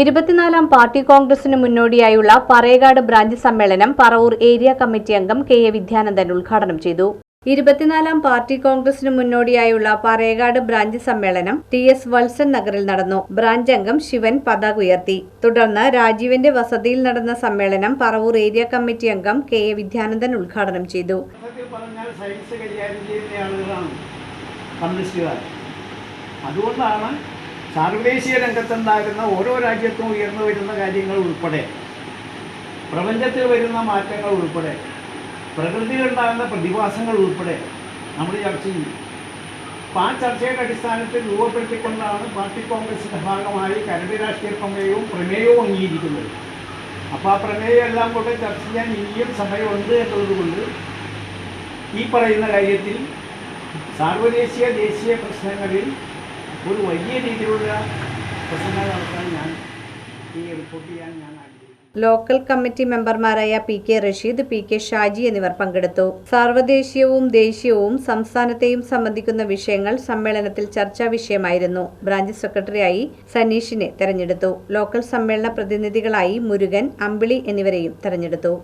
ഇരുപത്തിനാലാം പാർട്ടി കോൺഗ്രസിന് മുന്നോടിയായുള്ള പറയകാട് ബ്രാഞ്ച് സമ്മേളനം പറവൂർ ഏരിയ കമ്മിറ്റി അംഗം കെ എ വിദ്യാനന്ദൻ ഉദ്ഘാടനം ചെയ്തു. ഇരുപത്തിനാലാം പാർട്ടി കോൺഗ്രസിന് മുന്നോടിയായുള്ള പറയകാട് ബ്രാഞ്ച് സമ്മേളനം ടി എസ് വത്സൻ നഗറിൽ നടന്നു. ബ്രാഞ്ച് അംഗം ശിവൻ പതാക ഉയർത്തി. തുടർന്ന് രാജീവിന്റെ വസതിയിൽ നടന്ന സമ്മേളനം പറവൂർ ഏരിയ കമ്മിറ്റി അംഗം കെ എ വിദ്യാനന്ദൻ ഉദ്ഘാടനം ചെയ്തു. അതുകൊണ്ടാണ് സാർവദേശീയ രംഗത്തുണ്ടാകുന്ന ഓരോ രാജ്യത്തും ഉയർന്നു വരുന്ന കാര്യങ്ങൾ ഉൾപ്പെടെ പ്രപഞ്ചത്തിൽ വരുന്ന മാറ്റങ്ങൾ ഉൾപ്പെടെ പ്രകൃതിയിലുണ്ടാകുന്ന പ്രതിഭാസങ്ങൾ ഉൾപ്പെടെ നമ്മൾ ചർച്ച ചെയ്യും. അപ്പോൾ ആ ചർച്ചയുടെ അടിസ്ഥാനത്തിൽ രൂപപ്പെടുത്തിക്കൊണ്ടാണ് പാർട്ടി കോൺഗ്രസിന്റെ ഭാഗമായി കരട് രാഷ്ട്രീയ പ്രമേയവും പ്രമേയവും അംഗീകരിക്കുന്നത്. അപ്പോൾ ആ പ്രമേയം എല്ലാം കൂടെ ചർച്ച ചെയ്യാൻ ഇനിയും സമയമുണ്ട് എന്നതുകൊണ്ട് ഈ പറയുന്ന കാര്യത്തിൽ സാർവദേശീയ ദേശീയ പ്രശ്നങ്ങളിൽ ഒരു വലിയ രീതിയിലുള്ള പ്രശ്നങ്ങൾ നടത്താൻ ഞാൻ ഈ റിപ്പോർട്ട് ചെയ്യാൻ ഞാൻ ലോക്കൽ കമ്മിറ്റി മെമ്പർമാരായ P K Rasheed P K Shaji എന്നിവർ പങ്കെടുത്തു. സാർവദേശീയവും ദേശീയവും സംസ്ഥാനത്തെയും സംബന്ധിക്കുന്ന വിഷയങ്ങൾ സമ്മേളനത്തിൽ ചർച്ചാ വിഷയമായിരുന്നു. ബ്രാഞ്ച് സെക്രട്ടറിയായി സനീഷിനെ തെരഞ്ഞെടുത്തു. ലോക്കൽ സമ്മേളന പ്രതിനിധികളായി മുരുകൻ അമ്പിളി എന്നിവരെയും തെരഞ്ഞെടുത്തു.